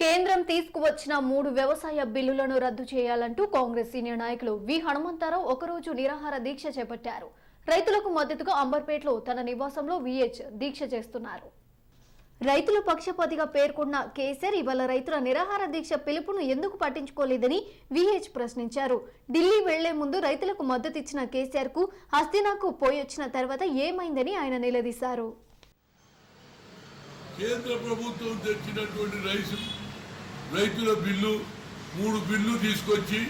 కేంద్రం తీసుకువచ్చిన మూడు వ్యవసాయ బిల్లులను రద్దు చేయాలంటూ కాంగ్రెస్ సీనియర్ నాయకులు వి హనుమంతరావు ఒకరోజు నిరాహార దీక్ష చేపట్టారు. రైతులకు మద్దతుగా అంబర్పేటలో తన నివాసంలో విహెచ్ దీక్ష చేస్తున్నారు. రైతుల పక్షపాతిగా పేర్కొన్న కేసీఆర్ ఇవాళ రైతుల నిరాహార దీక్ష పిలుపును ఎందుకు పట్టించుకోలేదని విహెచ్ ప్రశ్నించారు. ఢిల్లీ వెళ్ళే ముందు రైతులకు మద్దతు ఇచ్చిన కేసీఆర్కు హస్తినాకు పోయొచ్చిన తర్వాత ఏమైందని ఆయన నిలదీశారు. కేంద్ర ప్రభుత్వం తెచ్చినటువంటి రైతు రైతుల బిల్లు మూడు బిల్లు తీసుకొచ్చి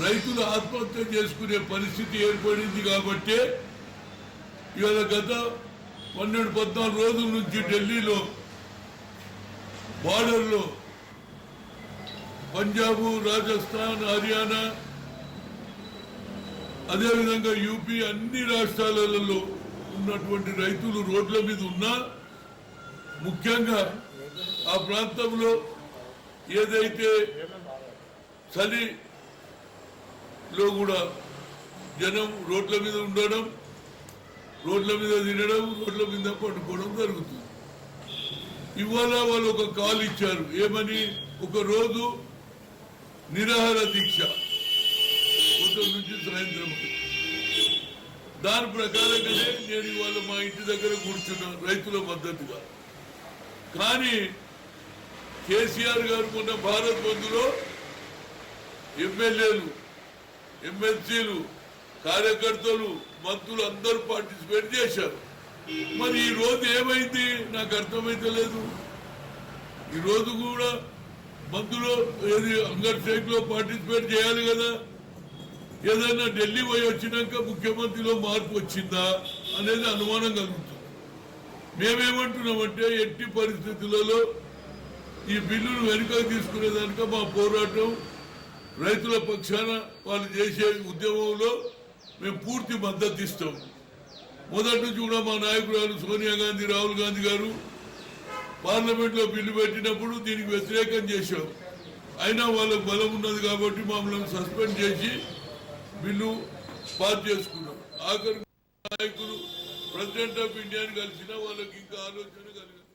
రైతులు ఆత్మహత్య చేసుకునే పరిస్థితి ఏర్పడింది కాబట్టే ఇవాళ గత పన్నెండు పద్నాలుగు రోజుల నుంచి ఢిల్లీలో బార్డర్లో పంజాబ్ రాజస్థాన్ హర్యానా అదేవిధంగా యూపీ అన్ని రాష్ట్రాలలో ఉన్నటువంటి రైతులు రోడ్ల మీద ఉన్నా ముఖ్యంగా ఆ ప్రాంతంలో ఏదైతే చలిలో కూడా జనం రోడ్ల మీద ఉండడం రోడ్ల మీద తినడం రోడ్ల మీద పడుకోవడం జరుగుతుంది. ఇవాళ వాళ్ళు ఒక కాల్ ఇచ్చారు ఏమని? ఒక రోజు నిరాహార దీక్ష. ఉదయం నుంచి సాయంత్రం దాని ప్రకారంగానే నేను ఇవాళ మా ఇంటి దగ్గర కూర్చున్నాను రైతుల మద్దతుగా. కానీ కేసీఆర్ గారు మొన్న భారత్ బంధులో ఎమ్మెల్యేలు ఎమ్మెల్సీలు కార్యకర్తలు మంత్రులు అందరూ పార్టిసిపేట్ చేశారు. మరి ఈ రోజు ఏమైంది? నాకు అర్థమైతే లేదు. ఈరోజు కూడా మందులో ఏది అంగర్లో పార్టిసిపేట్ చేయాలి కదా? ఏదైనా ఢిల్లీ పోయి వచ్చినాక ముఖ్యమంత్రిలో మార్పు వచ్చిందా అనేది అనుమానం కలుగుతుంది. మేమేమంటున్నామంటే ఎట్టి పరిస్థితులలో ఈ బిల్లును వెనుక తీసుకునేదానిక మా పోరాటం రైతుల పక్షాన వాళ్ళు చేసే ఉద్యమంలో మేము పూర్తి మద్దతు ఇస్తాం. మొదటి నుంచి కూడా మా నాయకురాలు సోనియా గాంధీ రాహుల్ గాంధీ గారు పార్లమెంట్లో బిల్లు పెట్టినప్పుడు దీనికి వ్యతిరేకం చేశాం. అయినా వాళ్ళకు బలం ఉన్నది కాబట్టి మమ్మల్ని సస్పెండ్ చేసి బిల్లు పాస్ చేసుకున్నాం. ఆఖరి నాయకులు ప్రెసిడెంట్ ఆఫ్ ఇండియాని కలిసినా వాళ్ళకి ఇంకా ఆలోచన కలిగింది.